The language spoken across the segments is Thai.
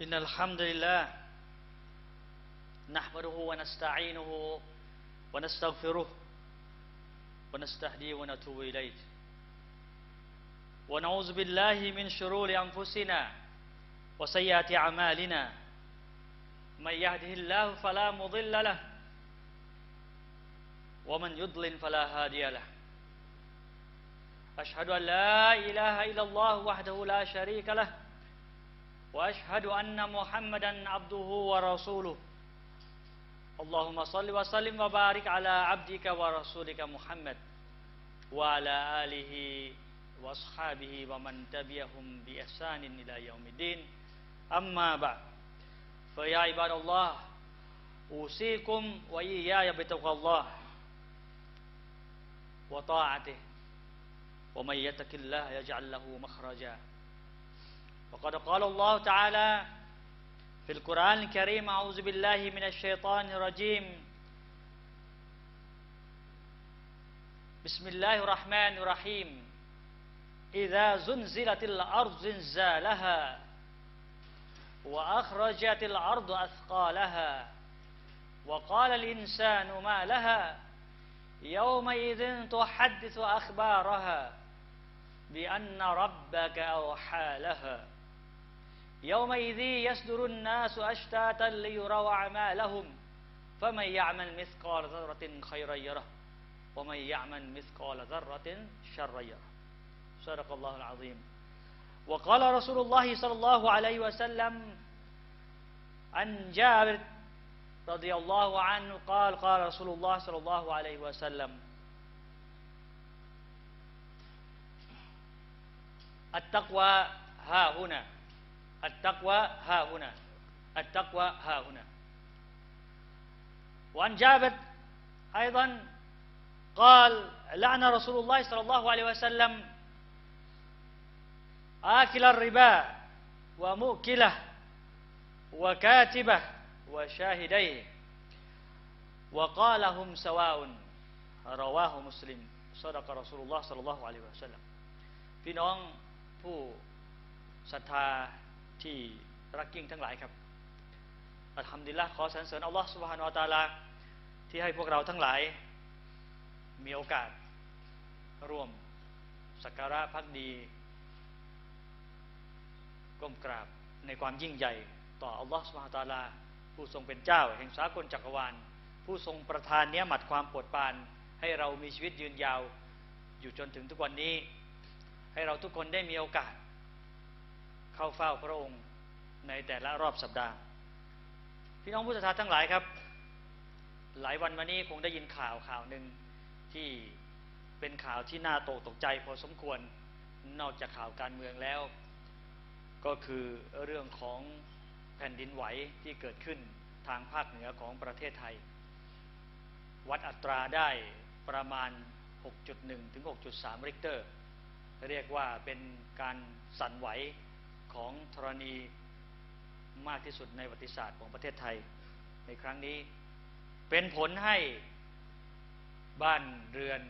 إن الحمد لله نحمده ونستعينه ونستغفره ونستهديه ونتوب إليه. ونعوذ بالله من شرور أنفسنا وسيئات أعمالنا. من يهده الله فلا مضل له ومن يضلل فلا هادي له. أشهد أن لا إله إلا الله وحده لا شريك له وأشهد أن محمدا عبده ورسوله. اللهم صل وسلم وبارك على عبدك ورسولك محمد وعلى آله وأصحابه ومن تبعهم بإحسان إلى يوم الدين. أما بعد فيا عباد الله أوصيكم وإياي بتقوى الله وطاعته ومن يتق الله يجعل له مخرجا. وقد قال الله تعالى في القرآن الكريم أعوذ بالله من الشيطان الرجيم. بسم الله الرحمن الرحيم. إذا زلزلت الأرض زلزالها وأخرجت الأرض أثقالها وقال الإنسان ما لها يومئذ تحدث أخبارها بأن ربك أوحى لها. يومئذ يصدر الناس أشتاتا ليروا أعمالهم. فمن يعمل مثقال ذرة خيرا يره ومن يعمل مثقال ذرة شرا يره. صدق الله العظيم. وقال رسول الله صلى الله عليه وسلم عن جابر رضي الله عنه قال قال رسول الله صلى الله عليه وسلم التقوى ها هنا. التقوى ها هنا التقوى ها هنا وعن جابر أيضا قال لعن رسول الله صلى الله عليه وسلم آكل الربا ومؤكله وكاتبه وشاهديه وقال هم سواء رواه مسلم صدق رسول الله صلى الله عليه وسلم พี่น้องผู้ศรัทธา ที่รักยิ่งทั้งหลายครับอัลฮัมดุลิลละขอสรรเสริญอัลลอฮฺสุบฮานาอัตาลาที่ให้พวกเราทั้งหลาย มีโอกาสร่วมสักการะพักดี ก้มกราบในความยิ่งใหญ่ ต่ออัลลอฮฺสุบฮานาอัตาลา ผู้ทรงเป็นเจ้า แห่งสากลจักรวาล ผู้ทรงประทานเนี้ยหมัดความปรดปาน ให้เรามีชีวิตยืนยาว อยู่จนถึงทุกวันนี้ ให้เราทุกคนได้มีโอกาส เข้าเฝ้าพระองค์ในแต่ละรอบสัปดาห์ พี่น้องผู้ศรัทธาทั้งหลายครับ หลายวันมานี้คงได้ยินข่าวข่าวหนึ่งที่เป็นข่าวที่น่าตกตกใจพอสมควรนอกจากข่าวการเมืองแล้ว ก็คือเรื่องของแผ่นดินไหวที่เกิดขึ้นทางภาคเหนือของประเทศไทย วัดอัตราได้ประมาณ 6.1 ถึง 6.3ริกเตอร์ เรียกว่าเป็นการสั่นไหว ของธรณีมากที่สุดในประวัติศาสตร์ของประเทศไทยในครั้งนี้ เป็นผลให้บ้านเรือน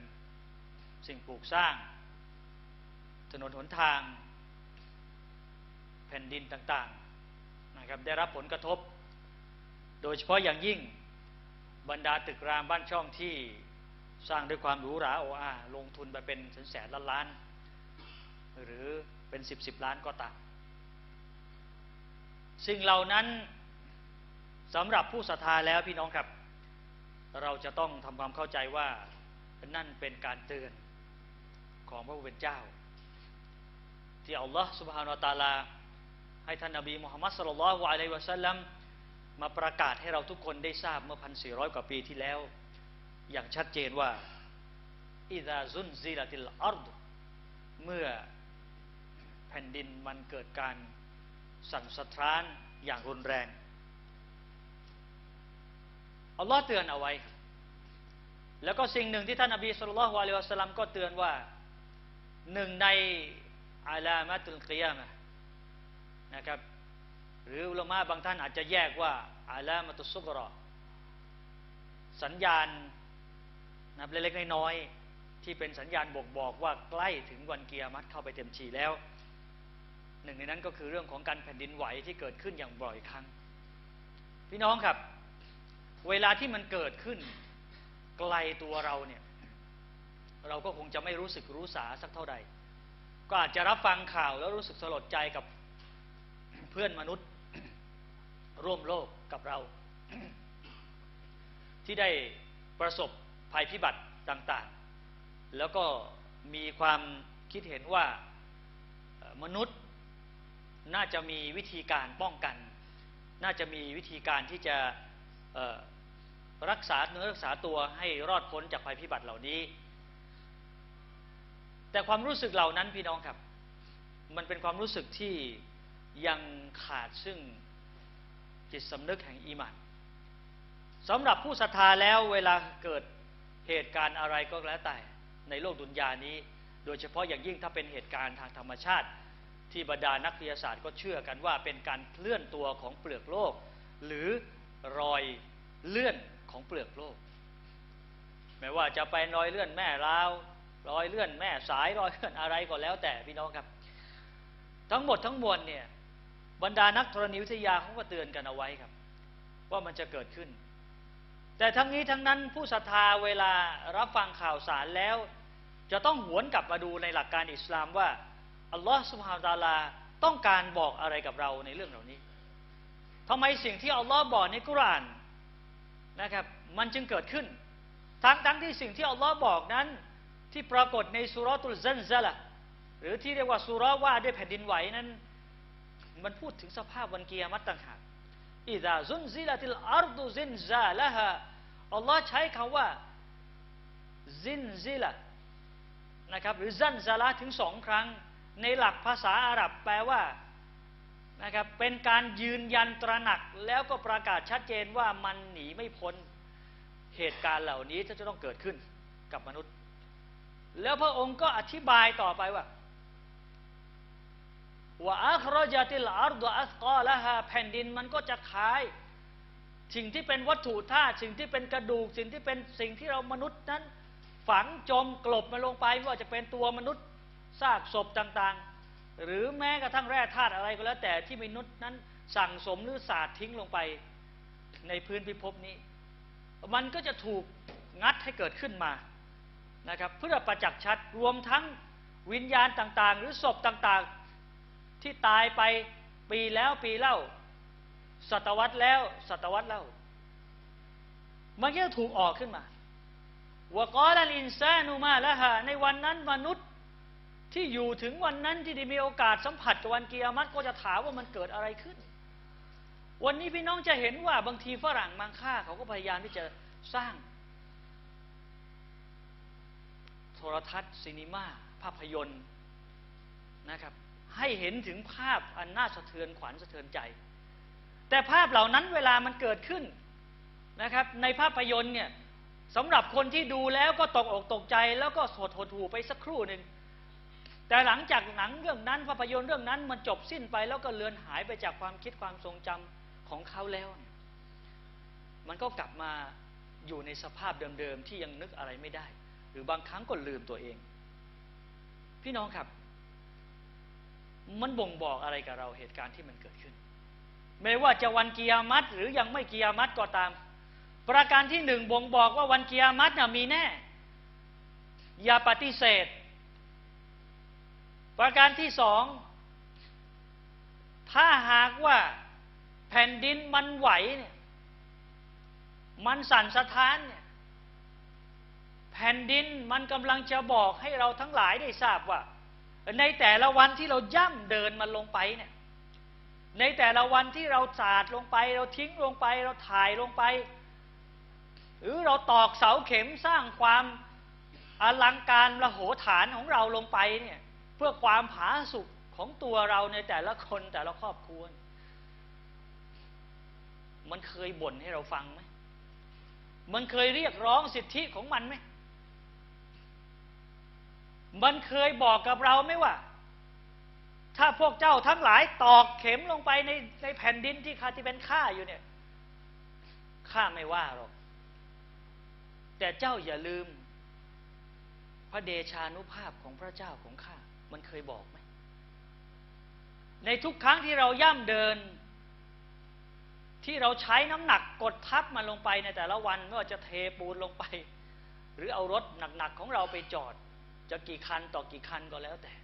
สิ่งปลูกสร้าง ถนนหนทาง แผ่นดินต่างๆนะครับได้รับผลกระทบ โดยเฉพาะอย่างยิ่งบรรดาตึกรามบ้านช่องที่สร้างด้วยความหรูหราโอ้อาลงทุนไปเป็นแสนแสนล้านล้าน หรือเป็นสิบสิบล้านก็ตาม สิ่งเหล่านั้นสำหรับผู้ศรัทธาแล้วพี่น้องครับ เราจะต้องทำความเข้าใจว่านั่นเป็นการเตือนของพระผู้เป็นเจ้า ที่อัลลอฮฺสุบฮานาตาลา ให้ท่านนบีมุฮัมมัดสุลลัลวะอะลัยวะสัลลัมมาประกาศให้เราทุกคนได้ทราบเมื่อพันสี่ร้อยกว่าปีที่แล้ว อย่างชัดเจนว่าอิดาซุนซิลาติลอัรดเมื่อแผ่นดินมันเกิดการ สั่นสะท้านอย่างรุนแรงอัลลอฮ์เตือนเอาไว้ แล้วก็สิ่งหนึ่งที่ท่านอบีสุลต่านวะลวะสลัมก็เตือนว่าหนึ่งในอาลามัตุลกิยามะนะครับ หรืออุลมะบางท่านอาจจะแยกว่าอาลามัตุสุกรอสัญญาณนะเล็กๆน้อยๆที่เป็นสัญญาณบอกบอกว่าใกล้ถึงวันเกียรมัดเข้าไปเต็มทีแล้ว หนึ่งในนั้นก็คือเรื่องของการแผ่นดินไหวที่เกิดขึ้นอย่างบ่อยครั้ง พี่น้องครับ เวลาที่มันเกิดขึ้นไกลตัวเราเนี่ย เราก็คงจะไม่รู้สึกรู้สาสักเท่าใด ก็อาจจะรับฟังข่าวแล้วรู้สึกสลดใจกับเพื่อนมนุษย์ร่วมโลกกับเรา ที่ได้ประสบภัยพิบัติต่าง ๆ แล้วก็มีความคิดเห็นว่ามนุษย์ น่าจะมีวิธีการป้องกัน น่าจะมีวิธีการที่จะรักษาเนื้อรักษาตัวให้รอดพ้นจากภัยพิบัติเหล่านี้ แต่ความรู้สึกเหล่านั้นพี่น้องครับ มันเป็นความรู้สึกที่ยังขาดซึ่งจิตสำนึกแห่งอีมานสำหรับผู้ศรัทธาแล้วเวลาเกิดเหตุการณ์อะไรก็แล้วแต่ในโลกดุนยานี้ โดยเฉพาะอย่างยิ่งถ้าเป็นเหตุการณ์ทางธรรมชาติ ที่บรรดานักวิทยาศาสตร์ก็เชื่อกันว่าเป็นการเคลื่อนตัวของเปลือกโลก หรือรอยเลื่อนของเปลือกโลกไม่ว่าจะไปรอยเลื่อนแม่ลาวรอยเลื่อนแม่สายรอยเลื่อนอะไรก็แล้วแต่พี่น้องครับ ทั้งหมดทั้งมวลเนี่ยบรรดานักธรณีวิทยาเขาก็เตือนกันเอาไว้ครับ ว่ามันจะเกิดขึ้น แต่ทั้งนี้ทั้งนั้นผู้ศรัทธาเวลารับฟังข่าวสารแล้ว จะต้องหวนกลับมาดูในหลักการอิสลามว่า อัลลอฮฺสุบฮานตาลาต้องการบอกอะไรกับเราในเรื่องเหล่านี้ทำไมสิ่งที่อัลลอฮ์บอกในกุรานนะครับ มันจึงเกิดขึ้น ทั้งทั้งที่สิ่งที่อัลลอฮ์บอกนั้น ที่ปรากฏในสุรตุลซันซะละหรือที่เรียกว่าสุรว่าด้วยแผ่นดินไหวนั้น มันพูดถึงสภาพวันเกียรติต่างหากอิดาซุนซิลติลอาร์ดุซินซาละฮะอัลลอฮ์ใช้คำว่าซินซิละนะครับหรือซันซาละถึงสองครั้ง ในหลักภาษาอาหรับแปลว่านะครับเป็นการยืนยันตระหนักแล้วก็ประกาศชัดเจนว่ามันหนีไม่พ้นเหตุการณ์เหล่านี้ที่จะต้องเกิดขึ้นกับมนุษย์ แล้วพระองค์ก็อธิบายต่อไปว่าว่าอัครจติลอาร์ดอัสกอละฮะแผ่นดินมันก็จะขาย สิ่งที่เป็นวัตถุธาตุสิ่งที่เป็นกระดูก สิ่งที่เป็นสิ่งที่เรามนุษย์นั้น ฝังจมกลบมาลงไปไม่ว่าจะเป็นตัวมนุษย์ ซากศพต่างๆ หรือแม้กระทั่งแร่ธาตุอะไรก็แล้ว แต่ที่มนุษย์นั้นสั่งสมหรือสาดทิ้งลงไปในพื้นพิภพนี้ มันก็จะถูกงัดให้เกิดขึ้นมานะครับเพื่อประจักษ์ชัดรวมทั้งวิญญาณต่างๆ หรือศพต่างๆที่ตายไปปีแล้วปีเล่า ศตวรรษแล้วศตวรรษเล่า มันก็ถูกออกขึ้นมาวกอลันอินซานุมาละฮะในวันนั้นมนุษย์ ที่อยู่ถึงวันนั้นที่ได้มีโอกาสสัมผัสกับวันเกียรติก็จะถามว่ามันเกิดอะไรขึ้น วันนี้พี่น้องจะเห็นว่าบางทีฝรั่งบางค่าเขาก็พยายามที่จะสร้าง โทรทัศน์ซีนีมาภาพยนตร์นะครับ ให้เห็นถึงภาพอันน่าสะเทือนขวัญสะเทือนใจ แต่ภาพเหล่านั้นเวลามันเกิดขึ้นนะครับ ในภาพยนตร์เนี่ยสำหรับคนที่ดูแล้วก็ตกอกตกใจแล้วก็สดหดหูไปสักครู่หนึ่ง แต่หลังจากหนังเรื่องนั้นภาพยนตร์เรื่องนั้นมันจบสิ้นไปแล้วก็เลือนหายไปจากความคิดความทรงจำของเขาแล้ว มันก็กลับมาอยู่ในสภาพเดิมๆที่ยังนึกอะไรไม่ได้ หรือบางครั้งก็ลืมตัวเอง พี่น้องครับ มันบ่งบอกอะไรกับเราเหตุการณ์ที่มันเกิดขึ้นไม่ว่าจะวันกิยามัตหรือยังไม่กิยามัตก็ตาม ประการที่หนึ่งบ่งบอกว่าวันกิยามัตน่ะมีแน่ อย่าปฏิเสธ ประการที่สอง ถ้าหากว่าแผ่นดินมันไหวเนี่ย มันสั่นสะท้านเนี่ย แผ่นดินมันกำลังจะบอกให้เราทั้งหลายได้ทราบว่า ในแต่ละวันที่เราย่ำเดินมันลงไปเนี่ย ในแต่ละวันที่เราสาดลงไป เราทิ้งลงไป เราถ่ายลงไป หรือเราตอกเสาเข็มสร้างความอลังการระโหฐานของเราลงไปเนี่ย พื่อความผาสุกของตัวเราในแต่ละคนแต่ละครอบครัว มันเคยบ่นให้เราฟังไหม มันเคยเรียกร้องสิทธิของมันไหม มันเคยบอกกับเราไหมว่า ถ้าพวกเจ้าทั้งหลายตอกเข็มลงไปในในแผ่นดินที่คาที่เป็นข้าอยู่เนี่ย ข้าไม่ว่าหรอก แต่เจ้าอย่าลืมพระเดชานุภาพของพระเจ้าของข้า มันเคยบอกไหม ในทุกครั้งที่เราย่ำเดิน ที่เราใช้น้ำหนักกดทับมันลงไปในแต่ละวันไม่ว่าจะเทปูนลงไป หรือเอารถหนักๆของเราไปจอด จะกี่คันต่อกี่คันก็แล้วแต่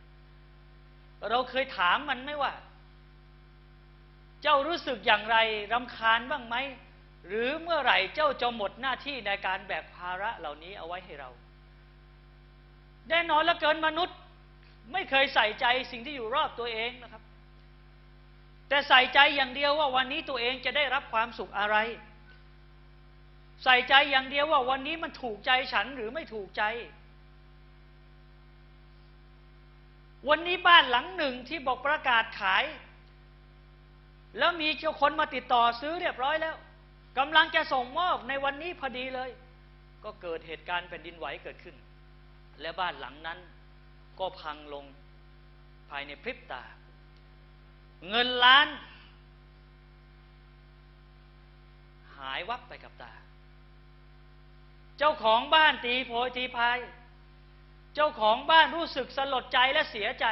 เราเคยถามมันไหมว่า เจ้ารู้สึกอย่างไรรำคาญบ้างไหมหรือเมื่อไหร่เจ้าจะหมดหน้าที่ในการแบกภาระเหล่านี้เอาไว้ให้เรา แน่นอนละเกินมนุษย์ ไม่เคยใส่ใจสิ่งที่อยู่รอบตัวเองนะครับ แต่ใส่ใจอย่างเดียวว่าวันนี้ตัวเองจะได้รับความสุขอะไร ใส่ใจอย่างเดียวว่าวันนี้มันถูกใจฉันหรือไม่ถูกใจ วันนี้บ้านหลังหนึ่งที่บอกประกาศขาย แล้วมีเจ้าคนมาติดต่อซื้อเรียบร้อยแล้วกำลังจะส่งมอบในวันนี้พอดีเลย ก็เกิดเหตุการณ์แผ่นดินไหวเกิดขึ้น และบ้านหลังนั้น ก็พังลงภายในพริบตา เงินล้าน หายวับไปกับตา เจ้าของบ้านตีโพยตีพาย เจ้าของบ้านรู้สึกสลดใจและเสียใจ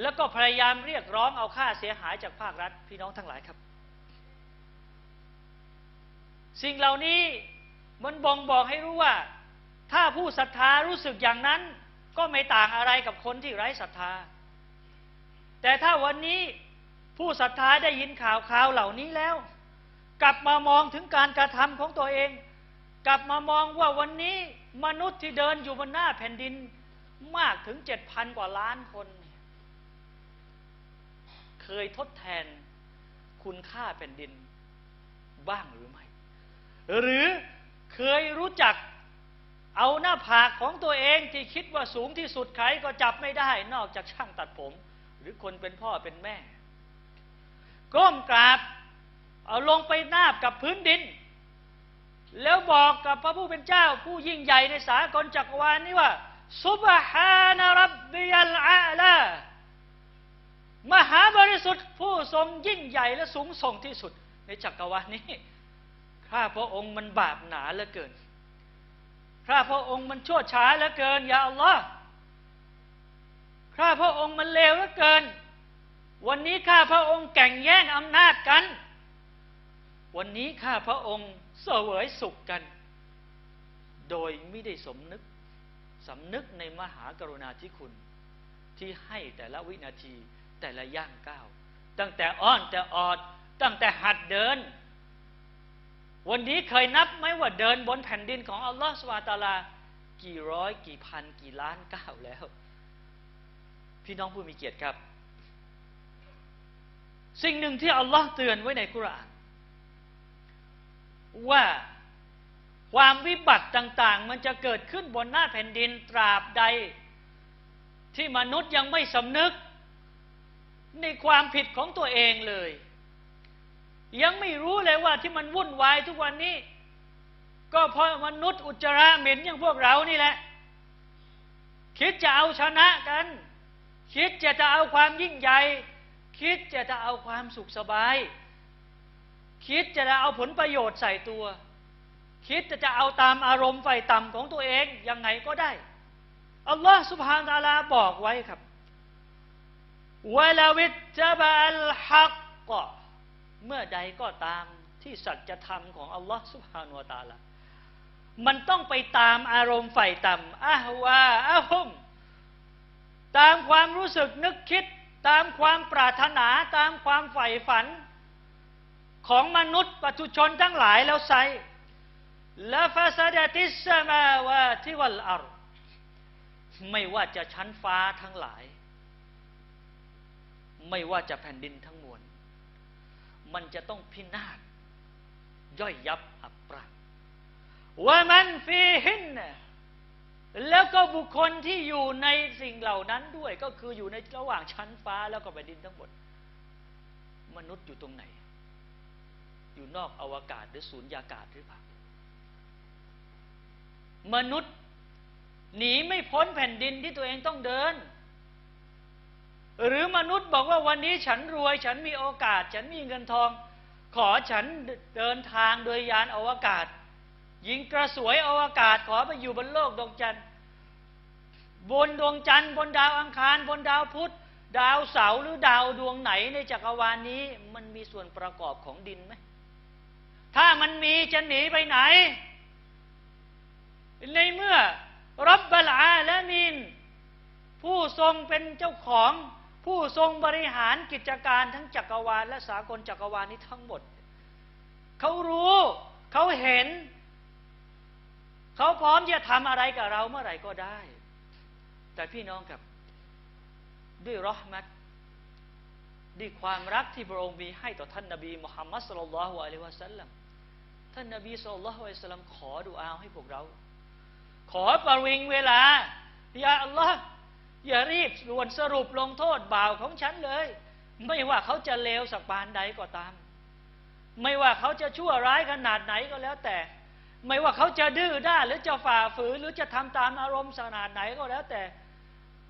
แล้วก็พยายามเรียกร้องเอาค่าเสียหายจากภาครัฐพี่น้องทั้งหลายครับ สิ่งเหล่านี้มันบ่งบอกให้รู้ว่า ถ้าผู้ศรัทธารู้สึกอย่างนั้น ก็ไม่ต่างอะไรกับคนที่ไร้ศรัทธา แต่ถ้าวันนี้ผู้ศรัทธาได้ยินข่าวข่าวเหล่านี้แล้ว กลับมามองถึงการกระทำของตัวเอง กลับมามองว่าวันนี้มนุษย์ที่เดินอยู่บนหน้าแผ่นดินมากถึงเจ็ดพันกว่าล้านคน เคยทดแทนคุณค่าแผ่นดินบ้างหรือไม่ หรือเคยรู้จัก เอาหน้าผากของตัวเองที่คิดว่าสูงที่สุดใครก็จับไม่ได้ นอกจากช่างตัดผม หรือคนเป็นพ่อเป็นแม่ ก้มกราบ เอาลงไปนาบกับพื้นดิน แล้วบอกกับพระผู้เป็นเจ้า ผู้ยิ่งใหญ่ในสากลจักรวาลนี้ว่าซุบฮานะรับบิยัลอาลามหาบริสุทธิ์ผู้ทรงยิ่งใหญ่และสูงส่งที่สุด ในจักรวาลนี้ข้าพระองค์มันบาปหนาเหลือเกิน ข้าพระองค์มันชั่วช้าเหลือเกินอย่าอัลลอฮ์ข้าพระองค์มันเลวเหลือเกิน วันนี้ข้าพระองค์แก่งแย่งอำนาจกัน วันนี้ข้าพระองค์เสวยสุขกัน โดยไม่ได้สมนึกสำนึกในมหากรุณาธิคุณ ที่ให้แต่ละวินาทีแต่ละย่างก้าว ตั้งแต่อ้อนแต่ออด ตั้งแต่หัดเดิน วันนี้เคยนับไหมว่าเดินบนแผ่นดินของอัลลอฮฺสวาตาลา กี่ร้อยกี่พันกี่ล้านก้าวแล้ว พี่น้องผู้มีเกียรติครับ สิ่งหนึ่งที่อัลลอฮ์เตือนไว้ในกุราน ว่าความวิบัติต่างๆ มันจะเกิดขึ้นบนหน้าแผ่นดินตราบใด ที่มนุษย์ยังไม่สำนึก ในความผิดของตัวเองเลย ยังไม่รู้เลยว่าที่มันวุ่นวายทุกวันนี้ ก็เพราะมนุษย์อุจจาระเหม็นอย่างพวกเรานี่แหละ คิดจะเอาชนะกัน คิดจะจะเอาความยิ่งใหญ่ คิดจะจะเอาความสุขสบาย คิดจะจะเอาผลประโยชน์ใส่ตัว คิดจะจะเอาตามอารมณ์ไฟต่ำของตัวเองยังไงก็ได้อัลลอฮ์สุบฮานตาลาบอกไว้ครับวลาวิจบัลฮักกะ เมื่อใดก็ตามที่สัจธรรมของอัลลอฮ์สุบฮานุตาลามันต้องไปตามอารมณ์ไฟต่ำอะฮวาอะฮุมตามความรู้สึกนึกคิด ตามความปรารถนาตามความใฝ่ฝัน ของมนุษย์ปัจจุชนทั้งหลายแล้วไซและฟาซาดติสมาวาทิวัลอารไม่ว่าจะชั้นฟ้าทั้งหลาย ไม่ว่าจะแผ่นดินทั้งมวล มันจะต้องพินาศย่อยยับอับปราว่ามันฟีหินแล้วก็บุคคลที่อยู่ในสิ่งเหล่านั้นด้วย ก็คืออยู่ในระหว่างชั้นฟ้าแล้วก็แผ่นดินทั้งหมด มนุษย์อยู่ตรงไหน อยู่นอกอวกาศหรือศูนยากาศหรือเปล่ามนุษย์ หนีไม่พ้นแผ่นดินที่ตัวเองต้องเดิน หรือมนุษย์บอกว่าวันนี้ฉันรวย ฉันมีโอกาส ฉันมีเงินทอง ขอฉันเดินทางโดยยานอวกาศ ยิงกระสวยอวกาศ ขอไปอยู่บนโลกดวงจันทร์บนดวงจันทร์บนดาวอังคารบนดาวพุธดาวเสาร์หรือดาวดวงไหนในจักรวาลนี้ มันมีส่วนประกอบของดินไหมถ้ามันมีจะหนีไปไหน ในเมื่อรับบลาและมินผู้ทรงเป็นเจ้าของ ผู้ทรงบริหารกิจการทั้งจักรวาลและสากลจักรวาลนี้ทั้งหมด เขารู้เขาเห็น เขาพร้อมจะทำอะไรกับเราเมื่อไหร่ก็ได้ แต่พี่น้องครับ ด้วยรอมัตด้วยความรักที่พระองค์มีให้ต่อท่านนบีมุฮัมมัดสุลลัลลอฮุอะลัยฮิวะสัลลัมท่านนบีสุลลัลลอฮุอะลัยฮิวะสัลลัมขอดุอาให้พวกเรา ขอประวิงเวลาอย่าอัลลอฮ์ อย่ารีบด่วนสรุปลงโทษบ่าวของฉันเลย ไม่ว่าเขาจะเลวสักปานใดก็ตาม ไม่ว่าเขาจะชั่วร้ายขนาดไหนก็แล้วแต่ ไม่ว่าเขาจะดื้อด้านหรือจะฝ่าฝืนหรือจะทำตามอารมณ์ขนาดไหนก็แล้วแต่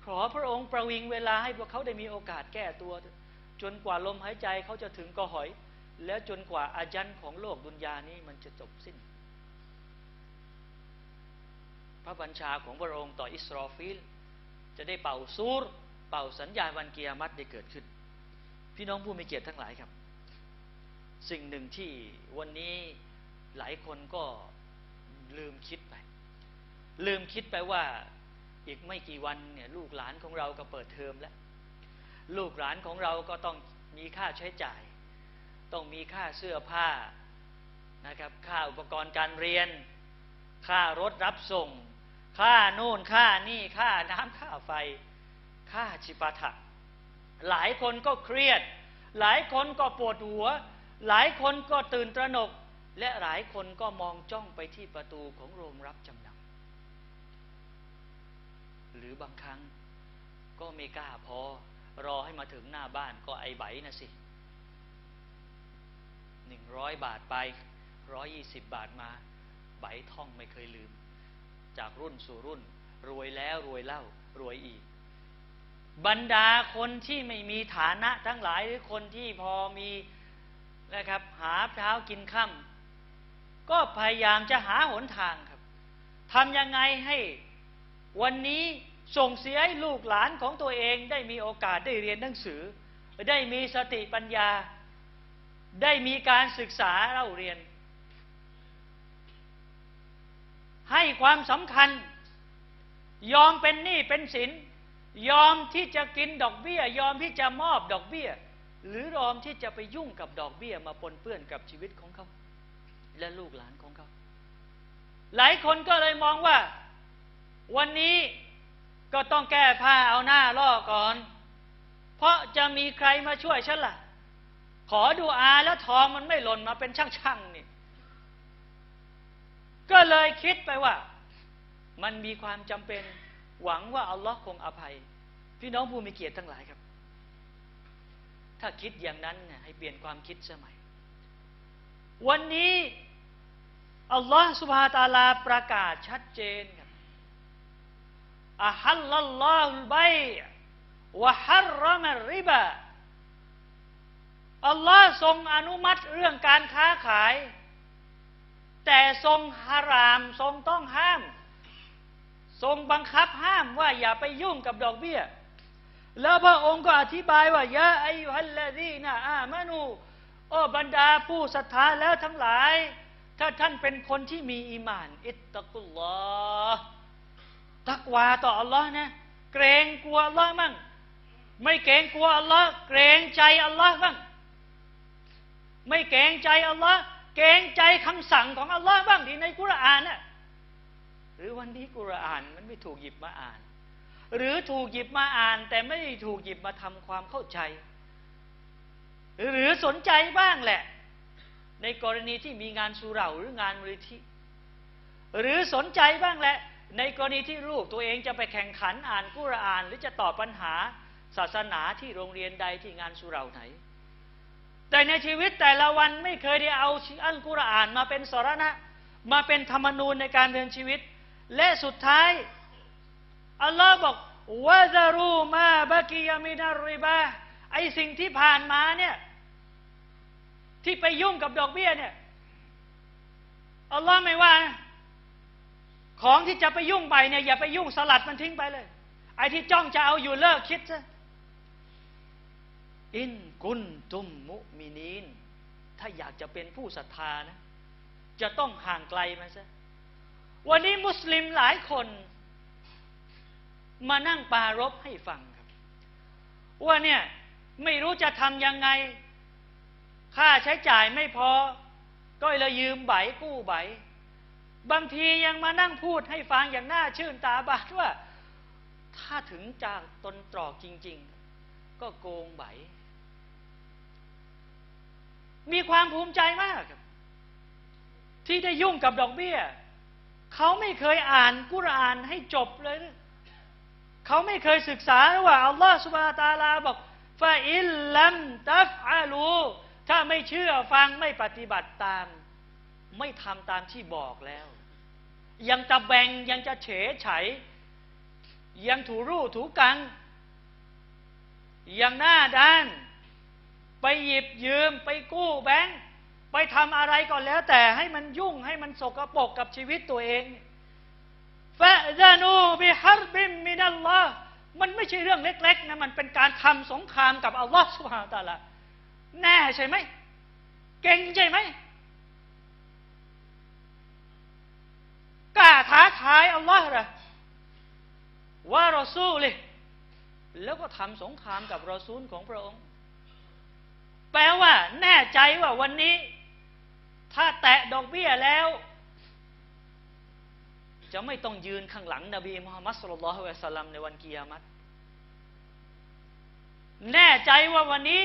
ขอพระองค์ประวิงเวลาให้พวกเขาได้มีโอกาสแก้ตัว จนกว่าลมหายใจเขาจะถึงกอหอย แล้วจนกว่าอาจันของโลกดุนยานี้มันจะจบสิ้นพระบัญชาของพระองค์ต่ออิสรอฟิล จะได้เป่าซูร เป่าสัญญาณวันเกียรติได้เกิดขึ้น พี่น้องผู้มีเกียรติทั้งหลายครับ สิ่งหนึ่งที่วันนี้หลายคนก็ลืมคิดไป ลืมคิดไปว่าอีกไม่กี่วันเนี่ยลูกหลานของเราก็เปิดเทอมแล้ว ลูกหลานของเราก็ต้องมีค่าใช้จ่าย ต้องมีค่าเสื้อผ้านะครับ ค่าอุปกรณ์การเรียน ค่ารถรับส่ง ค่าโน่นค่านี่ค่าน้ำค่าไฟ ค่าชิปาถะหลายคนก็เครียด หลายคนก็ปวดหัว หลายคนก็ตื่นตระหนก และหลายคนก็มองจ้องไปที่ประตูของโรงรับจำนำหรือบางครั้งก็ไม่กล้าพอ รอให้มาถึงหน้าบ้านก็ไอใบนะสิหนึ่งร้อยบาทไปร้อยยี่สิบบาทมา ใบท่องไม่เคยลืม จากรุ่นสู่รุ่น รวยแล้วรวยเล่ารวยอีก บรรดาคนที่ไม่มีฐานะทั้งหลายหรือคนที่พอมีนะครับ หาเท้ากินค่ำก็พยายามจะหาหนทางครับทำยังไงให้วันนี้ส่งเสียให้ลูกหลานของตัวเองได้มีโอกาสได้เรียนหนังสือ ได้มีสติปัญญา ได้มีการศึกษาเล่าเรียน ให้ความสำคัญ ยอมเป็นหนี้เป็นสิน ยอมที่จะกินดอกเบี้ย ยอมที่จะมอบดอกเบี้ย หรือยอมที่จะไปยุ่งกับดอกเบี้ยมาปนเปื้อนกับชีวิตของเขา และลูกหลานของเขา หลายคนก็เลยมองว่า วันนี้ก็ต้องแก้ผ้าเอาหน้าล่อก่อน เพราะจะมีใครมาช่วยฉันละ่ะ ขอดูอาแล้วทองมันไม่หล่นมาเป็นช่างๆนี่ ก็เลยคิดไปว่า มันมีความจำเป็นหวังว่าอัลลอฮ์คงอภัย พี่น้องผู้มีเกียรติทั้งหลายครับ ถ้าคิดอย่างนั้นเนี่ยให้เปลี่ยนความคิดสมัย วันนี้อัลลอฮ์สุบฮาตาลาประกาศชัดเจนครับอัลลลอฮุลบัยวะฮัรรมริบะอัลลอฮ์ทรงอนุมัติเรื่องการค้าขาย แต่ทรงฮารามทรงต้องห้าม ทรงบังคับห้ามว่าอย่าไปยุ่งกับดอกเบี้ย แล้วพระองค์ก็อธิบายว่ายะไอฮัลลดีนะอามานูโอ้บรรดาผู้ศรัทธาแล้วทั้งหลาย ถ้าท่านเป็นคนที่มีอีมาน อิตตะกุลลอฮ์ตักวาต่ออัลลอฮ์นะเกรงกลัวอัลลอฮ์มั่ง ไม่เกรงกลัวอัลลอฮ์เกรงใจอัลลอฮ์บ้างไม่เกรงใจอัลลอฮ์ เกรงใจคำสั่งของอัลลอฮ์บ้างที่ในกุรอานน่ะหรือวันนี้กุรอานมันไม่ถูกหยิบมาอ่าน หรือถูกหยิบมาอ่าน แต่ไม่ได้ถูกหยิบมาทำความเข้าใจ หรือสนใจบ้างแหละ ในกรณีที่มีงานสุเหร่าหรืองานมูลิธิหรือสนใจบ้างแหละ ในกรณีที่ลูกตัวเองจะไปแข่งขันอ่านกุรอาน หรือจะตอบปัญหาศาสนาที่โรงเรียนใดที่งานสุราไหน แต่ในชีวิตแต่ละวันไม่เคยได้เอาอัลกุรอานมาเป็นสรณะ มาเป็นธรรมนูญในการเดินชีวิต และสุดท้าย อัลลอฮ์บอกวะซารูมาบะกียามินาริบาไอสิ่งที่ผ่านมาเนี่ย ที่ไปยุ่งกับดอกเบี้ยเนี่ยอัลลอฮ์ไม่ว่า ของที่จะไปยุ่งไปเนี่ยอย่าไปยุ่งสลัดมันทิ้งไปเลย ไอที่จ้องจะเอาอยู่เลิกคิดซะอิน กุนตุมมุมินีน ถ้าอยากจะเป็นผู้ศรัทธานะ จะต้องห่างไกลมันซะวันนี้มุสลิมหลายคน มานั่งปารบให้ฟังครับ ว่าเนี่ยไม่รู้จะทำยังไง ค่าใช้จ่ายไม่พอ ก็เลยยืมใบกู้ใบบางทียังมานั่งพูดให้ฟังอย่างน่าชื่นตาบานว่า ถ้าถึงจากตนตรอกจริง ๆ ก็โกงใบ มีความภูมิใจมาก ที่ได้ยุ่งกับดอกเบี้ย เขาไม่เคยอ่านกุรอานให้จบเลย เขาไม่เคยศึกษาว่าอัลลอฮฺสุบฮาตาลาบอกฟาอิลลัมตัฟอาลูถ้าไม่เชื่อฟังไม่ปฏิบัติตาม ไม่ทำตามที่บอกแล้ว ยังจะแบ่งยังจะเฉยไฉ ยังถูรูถูกัง ยังหน้าด้าน ไปหยิบยืม ไปกู้แบงค์ไปทำอะไรก็แล้ว แต่ให้มันยุ่งให้มันสกปรกกับชีวิตตัวเองฟะดานูบิฮารบิมมินัลลอฮ์มันไม่ใช่เรื่องเล็ก ๆ นะ มันเป็นการทำสงครามกับอัลลอฮ์สุบฮาตาละแน่ใช่ไหม เก่งใช่ไหมกล้าท้าทายอัลลอฮ์หรอว่ารอซูเลยแล้วก็ทำสงครามกับรอซูลของพระองค์ แปลว่า แน่ใจว่าวันนี้ ถ้าแตะดอกเบี้ยแล้ว จะไม่ต้องยืนข้างหลังนบีมุฮัมมัดสุลลัลฮุอะสัลลัมในวันกิยามัตแน่ใจว่าวันนี้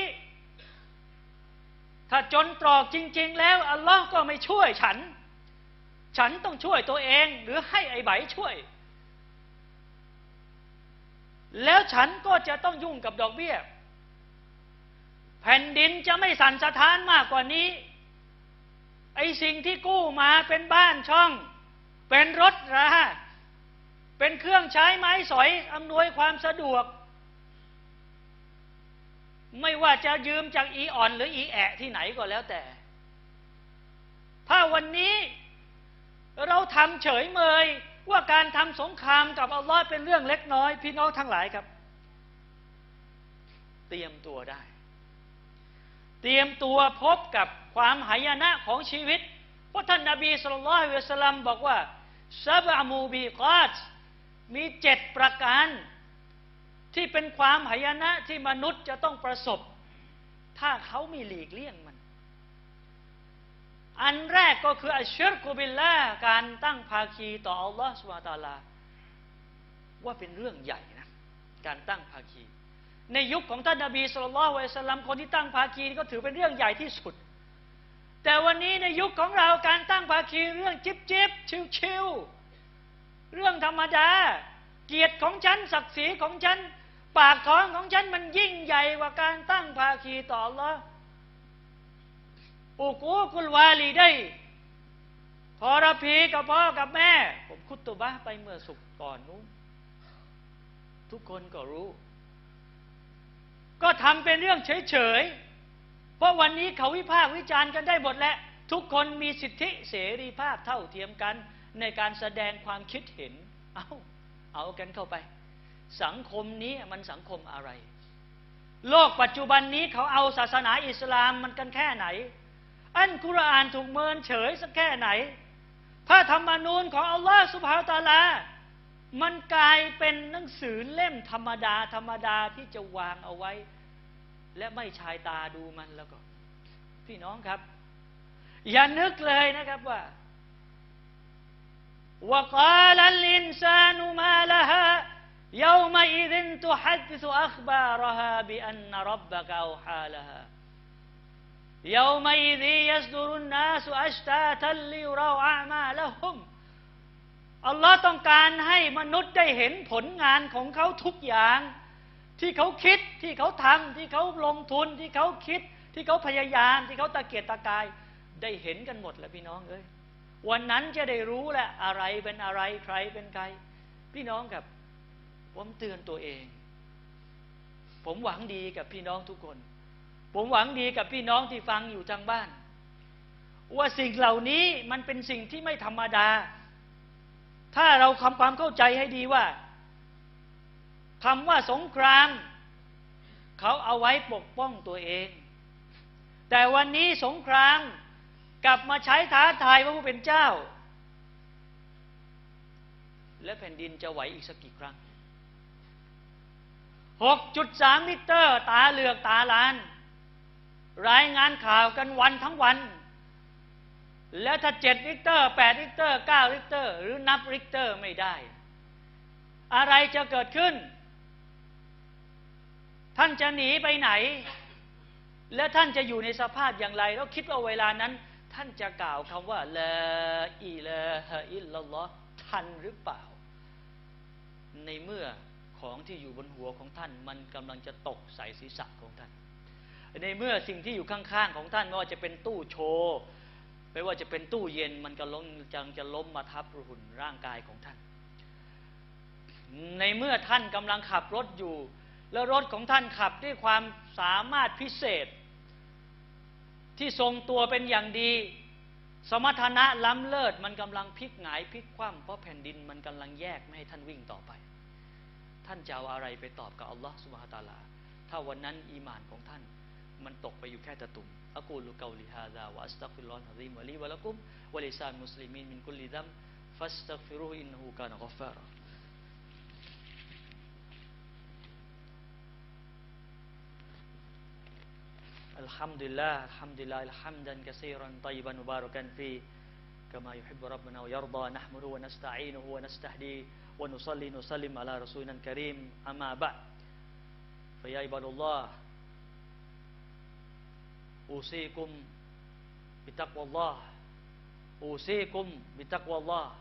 ถ้าจนตรอกจริง ๆ แล้ว อัลลอฮ์ก็ไม่ช่วยฉัน ฉันต้องช่วยตัวเอง หรือให้ไอ้ใบช่วย แล้วฉันก็จะต้องยุ่งกับดอกเบี้ย แผ่นดินจะไม่สั่นสะท้านมากกว่านี้ ไอสิ่งที่กู้มาเป็นบ้านช่อง เป็นรถราเป็นเครื่องใช้ไม้สอยอำนวยความสะดวก ไม่ว่าจะยืมจากอีอ่อนหรืออีแอะที่ไหนก็แล้วแต่ ถ้าวันนี้เราทำเฉยเมยว่าการทำสงครามกับอัลลอฮ์เป็นเรื่องเล็กน้อย พี่น้องทั้งหลายครับ เตรียมตัวได้ เตรียมตัวพบกับความหายนะของชีวิต เพราะท่านนาบีสุลต่านละสลัมบอกว่าซาบะมูบีกาตมีเจ็ดประการ ที่เป็นความหายนะที่มนุษย์จะต้องประสบ ถ้าเขามีหลีกเลี่ยงมัน อันแรกก็คืออัชชิรกุบิลละการตั้งภาคีต่ออัลลอฮฺสุบะตาลา ว่าเป็นเรื่องใหญ่นะ การตั้งภาคี ในยุคของท่านนบีสุลต่านละสัลลัมคนที่ตั้งภาคีก็ถือเป็นเรื่องใหญ่ที่สุด แต่วันนี้ในยุคของเราการตั้งภาคีเรื่องจิบจิบชิวชิวเรื่องธรรมดา เกียรติของฉันศักดิ์ศรีของฉัน ปากท้องของฉันมันยิ่งใหญ่กว่าการตั้งภาคีต่อลลออุกูกุลวาลีได้พอรพีกับพ่อกับแม่ ผมคุตตุบะไปเมื่อสุกก่อนนู้นทุกคนก็รู้ ก็ทำเป็นเรื่องเฉยๆ เพราะวันนี้เขาวิพากษ์วิจารณ์กันได้หมดแล้วทุกคนมีสิทธิเสรีภาพเท่าเทียมกันในการแสดงความคิดเห็น เอาเอากันเข้าไป สังคมนี้มันสังคมอะไร โลกปัจจุบันนี้เขาเอาศาสนาอิสลามมันกันแค่ไหน อันกุรอานถูกเมินเฉยสักแค่ไหนพระธรรมนูญของอัลลอฮฺสุบฮาวตาลา มันกลายเป็นหนังสือเล่มธรรมดา ธรรมดาที่จะวางเอาไว้ และไม่ชายตาดูมันแล้วก็ พี่น้องครับ อย่านึกเลยนะครับว่าวกาลลินซานุมาลฮะ يومئذ تحدث أخبارها بأن ربك أوحى لها يومئذ يصدر الناس أشتاتا ليروا أعمالهم อัลลอฮ์ต้องการให้มนุษย์ได้เห็นผลงานของเขาทุกอย่าง ที่เขาคิดที่เขาทำที่เขาลงทุนที่เขาคิด ที่เขาพยายามที่เขาตะเกียกตะกายได้เห็นกันหมดแล้วพี่น้องเอ้ยวันนั้นจะได้รู้แหละอะไรเป็นอะไรใครเป็นใคร พี่น้องครับ ผมเตือนตัวเอง ผมหวังดีกับพี่น้องทุกคน ผมหวังดีกับพี่น้องที่ฟังอยู่ทางบ้าน ว่าสิ่งเหล่านี้มันเป็นสิ่งที่ไม่ธรรมดา ถ้าเราทำความเข้าใจให้ดีว่าคำว่าสงครามเขาเอาไว้ปกป้องตัวเอง แต่วันนี้สงครามกลับมาใช้ท้าทายพระผู้เป็นเจ้า และแผ่นดินจะไหวอีกสักกี่ครั้ง 6.3 ลิตร ตาเหลือกตาลาน รายงานข่าวกันวันทั้งวัน แล้วถ้า7ลิตร8ลิตร9ลิตรหรือนับลิตรไม่ได้ อะไรจะเกิดขึ้น ท่านจะหนีไปไหน และท่านจะอยู่ในสภาพอย่างไร แล้วคิดว่าเวลานั้น ท่านจะกล่าวคำว่าละอิละฮะอิลลัลลอทันหรือเปล่า ในเมื่อของที่อยู่บนหัวของท่าน มันกำลังจะตกใส่ศีรษะของท่าน ในเมื่อสิ่งที่อยู่ข้างๆของท่านไม่ว่าจะเป็นตู้โชว์ ไม่ว่าจะเป็นตู้เย็นมันก็ล้มจังจะล้มมาทับหุ่นร่างกายของท่าน ในเมื่อท่านกำลังขับรถอยู่ แล้วรถของท่านขับด้วยความสามารถพิเศษ ที่ทรงตัวเป็นอย่างดี สมรรถนะล้ำเลิศมันกำลังพลิกหงายพลิกคว่ำเพราะแผ่นดินมันกำลังแยกไม่ให้ท่านวิ่งต่อไป ท่านจะเอาอะไรไปตอบกับอัลลอฮฺสุบฮาตาลา ถ้าวันนั้นอีมานของท่าน มันตกไปอยู่แค่ตะตุ่มอักูลุกาลิฮาดาวะอัสตักฟิรลอฮ์ฮะซีมวะลีวะลักุมวะลิซานมุสลิมีนมินกุลิดัมฟัสตักฟิรุอินนูกานกฟาระ الحمد لله الحمد لله حمدا كثيرا طيبا مباركا فيه كما يحب ربنا ويرضى نحمده ونستعينه ونستهديه ونصلي نسلم على رسولنا الكريم أما بعد فيا عباد الله อูซีกุมบิตักวัลลอฮ์อูซีกุมบิตักวัลลอฮ์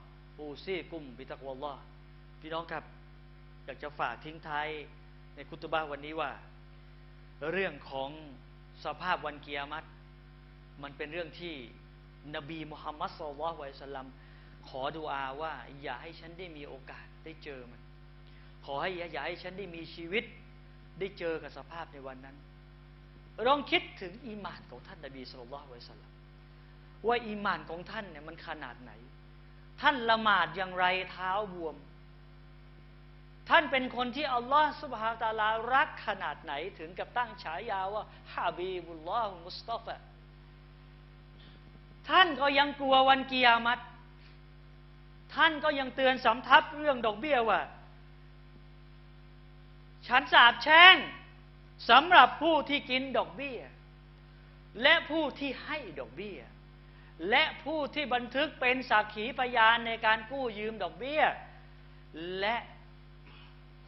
อูซีกุมบิตักวัลลอฮ์พี่น้องครับ อยากจะฝากทิ้งท้ายในคุตบะวันนี้ว่า เรื่องของสภาพวันเกียรติมันเป็นเรื่องที่นบีมุฮัมมัดสุลลัลไวสลัมขอดุอาว่า อย่าให้ฉันได้มีโอกาสได้เจอมัน ขอให้อย่าให้ฉันได้มีชีวิตได้เจอกับสภาพในวันนั้น ลองคิดถึงอีมานของท่านนบีสุลต่านวะสัลลัมว่าอีมานของท่านเนี่ยมันขนาดไหน ท่านละหมาดอย่างไรเท้าบวม ท่านเป็นคนที่อัลลอฮฺสุบฮาตาลารักขนาดไหนถึงกับตั้งฉายาว่าฮาบีบุลลอฮ์มุสตอฟะท่านก็ยังกลัววันกิยามัตท่านก็ยังเตือนสำทับเรื่องดอกเบี้ยว่า ฉันสาบแช่ง สำหรับผู้ที่กินดอกเบี้ย และผู้ที่ให้ดอกเบี้ย และผู้ที่บันทึกเป็นสักขีพยานในการกู้ยืมดอกเบี้ย และ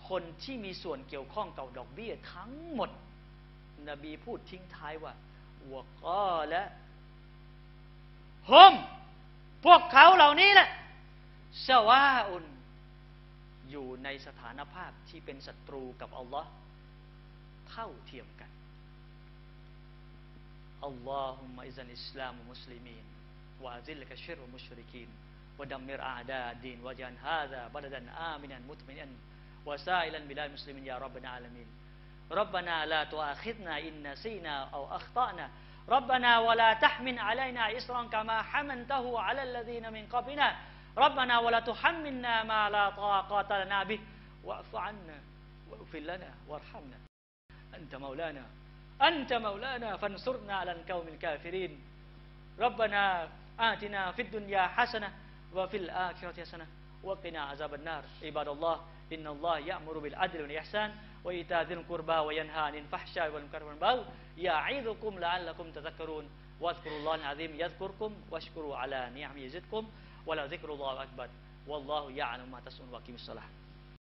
คนที่มีส่วนเกี่ยวข้องกับดอกเบี้ยทั้งหมด นบีพูดทิ้งท้ายว่าวก็และฮมพวกเขาเหล่านี้แหละสวาอุนอยู่ในสถานภาพที่เป็นศัตรูกับอัลลอฮ์ เท่าเทียมกันอัลลอฮุมะอิซันอิสลามมุสลิมีนวะซิลกะชิรมุชริกีนวะดัมมิรอาดาดีนวะจันฮาซาบลดันอามินันมุตมินันวะซาอิลันบิลามุสลิมินยารับบันอาลามิน ربنا لا تؤاخذنا إن نسينا أو أخطأنا ربنا ولا تحمل علينا إصرا كما حملته على الذين من قبلنا ربنا ولا تحملنا ما لا طاقة لنا به واعف عنا واغفر لنا وارحمنا أنت مولانا. أنت مولانا فانصرنا على القوم الكافرين. ربنا آتنا في الدنيا حسنة وفي الآخرة حسنة. وقنا عذاب النار. عباد الله إن الله يأمر بالعدل والإحسان وإيتاء ذي القربى وينهى عن الفحشاء والمنكر والبغي يعظكم لعلكم تذكرون. واذكروا الله العظيم يذكركم واشكروا على نعمه يزدكم ولذكر الله أكبر. والله يعلم ما تصنعون وأقيموا الصلاة.